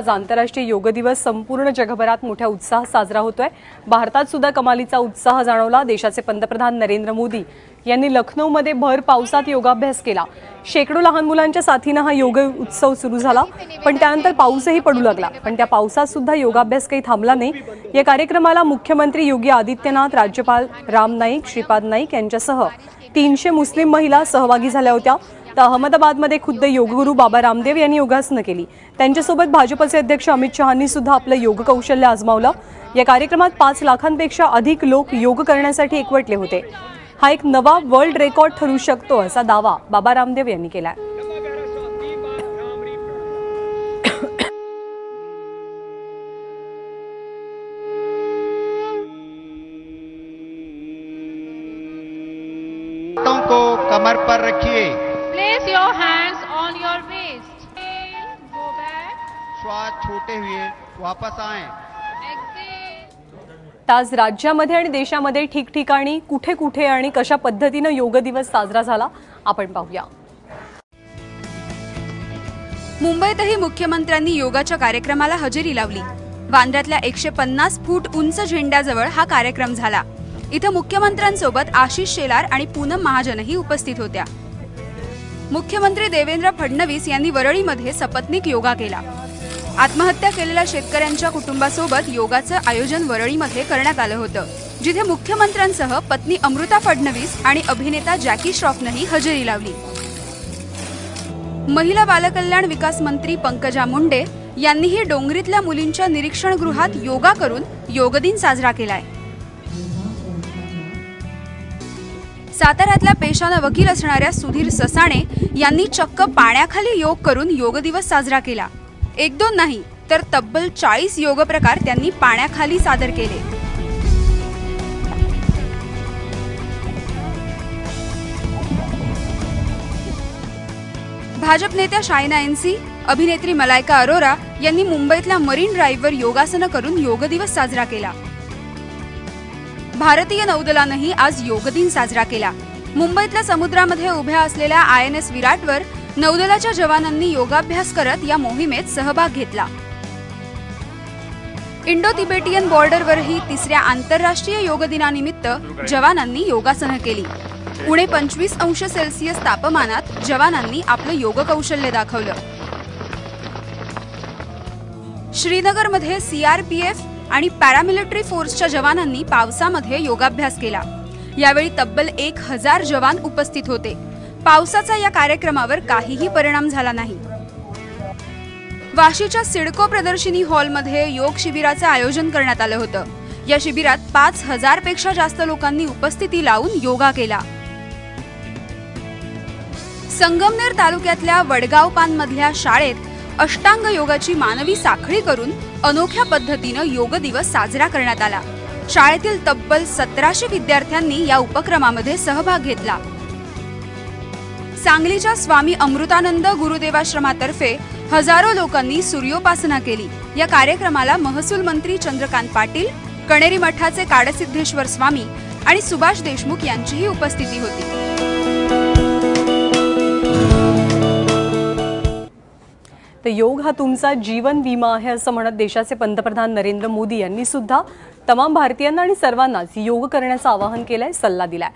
आज आंतरराष्ट्रीय योग दिवस संपूर्ण जगभरात मोठ्या उत्साहात साजरा होतोय. भारतात सुद्धा कमालीचा उत्साह जाणवला. देशाचे पंतप्रधान नरेंद्र मोदी यांनी लखनौमध्ये भर पावसात योगाभ्यास केला. शेकडो लहान मुलांच्या साथीनं हा योग उत्सव सुरू झाला. पण त्यानंतर पाऊसही पडू लागला. पण त्या पावसात सुद्धा योगाभ्यास काही थांबला नाही. या कार्यक्रमाला मुख्यमंत्री योगी आदित्यनाथ राज्यपाल राम नाईक श्रीपाद नाईक यांच्यासह तीनशे मुस्लिम महिला सहभागी झाल्या होत्या. तर अहमदाबादमध्ये खुद्द योगगुरू बाबा रामदेव यांनी योगासनं केली. त्यांच्यासोबत भाजपचे अध्यक्ष अमित शहांनी सुद्धा आपलं योग कौशल्य आजमावलं. या कार्यक्रमात पाच लाखांपेक्षा अधिक लोक योग करण्यासाठी एकवटले होते. हा एक नवा वर्ल्ड रेकॉर्ड ठरू शकतो असा दावा बाबा रामदेव यांनी केला को कमर पर रखिए। Place your hands on your waist. Inhale, go back. श्वास छोटे हुए वापस आए Exhale. आज राज्यामध्ये आणि देशामध्ये ठिकठिकाणी कुठे कुठे आणि कशा पद्धतीनं योग दिवस साजरा झाला आपण पाहूया मुंबईतही मुख्यमंत्र्यांनी योगाच्या कार्यक्रमाला हजेरी लावली वांद्र्यातल्या एकशे पन्नास फूट उंच झेंड्याजवळ हा कार्यक्रम झाला इथं मुख्यमंत्र्यांसोबत आशिष शेलार आणि पूनम महाजनही उपस्थित होत्या मुख्यमंत्री देवेंद्र फडणवीस यांनी वरळीमध्ये सपत्नीक योगा केला. आत्महत्या केलेल्या शेतकऱ्यांच्या कुटुंबासोबत योगाचं आयोजन वरळीमध्ये करण्यात आलं होतं जिथे मुख्यमंत्र्यांसह पत्नी अमृता फडणवीस आणि अभिनेता जॅकी श्रॉफनंही हजेरी लावली. महिला बालकल्याण विकास मंत्री पंकजा मुंडे यांनीही डोंगरीतल्या मुलींच्या निरीक्षण गृहात योगा करून योगदिन साजरा केलाय. साताऱ्यातल्या पेशानं वकील असणाऱ्या सुधीर ससाणे यांनी चक्क पाण्याखाली योग करून योग दिवस साजरा केला. एक दोन नाही तर तब्बल चाळीस योग प्रकार त्यांनी पाण्याखाली सादर केले. भाजप नेत्या शायना एनसी अभिनेत्री मलायका अरोरा यांनी मुंबईतल्या मरीन ड्राईव्हवर योगासनं करून योग दिवस साजरा केला. भारतीय नौदलानंही आज योगदिन साजरा केला. मुंबईतल्या समुद्रामध्ये उभ्या असलेल्या आय एन एस विराटवर नौदलाच्या जवानांनी योगाभ्यास करत या मोहिमेत सहभाग घेतला. इंडो तिबेटियन बॉर्डरवरही तिसऱ्या आंतरराष्ट्रीय योग दिनानिमित्त जवानांनी योगासनं केली. पुणे पंचवीस अंश सेल्सिअस तापमानात जवानांनी आपलं योग कौशल्य दाखवलं. श्रीनगरमध्ये सीआरपीएफ आणि पॅरामिलिटरी फोर्सच्या जवानांनी पावसामध्ये योगाभ्यास केला. यावेळी तब्बल एक हजार जवान उपस्थित होते. पावसाचा या कार्यक्रमावर काहीही परिणाम झाला नाही. वाशीच्या सिडको प्रदर्शनी हॉलमध्ये योग शिबिराचं आयोजन करण्यात आलं होतं. या शिबिरात पाच हजारपेक्षा जास्त लोकांनी उपस्थिती लावून योगा केला. संगमनेर तालुक्यातल्या वडगाव पानमधल्या शाळेत अष्टांग योगाची मानवी साखळी करून अनोख्या पद्धतीनं योग दिवस साजरा करण्यात आला. शाळेतील तब्बल सतराशे विद्यार्थ्यांनी या उपक्रमामध्ये सहभाग घेतला. सांगलीच्या स्वामी अमृतानंद गुरुदेवाश्रमातर्फे हजारो लोकांनी सूर्योपासना केली. या कार्यक्रमाला महसूल मंत्री चंद्रकांत पाटील कणेरी मठाचे काडसिद्धेश्वर स्वामी आणि सुभाष देशमुख यांचीही उपस्थिती होती. तर योग हा तुमचा जीवन विमा आहे असं म्हणत देशाचे पंतप्रधान नरेंद्र मोदी यांनी सुद्धा तमाम भारतीयांना आणि सर्वांनाच योग करण्याचं आवाहन केलंय सल्ला दिलाय.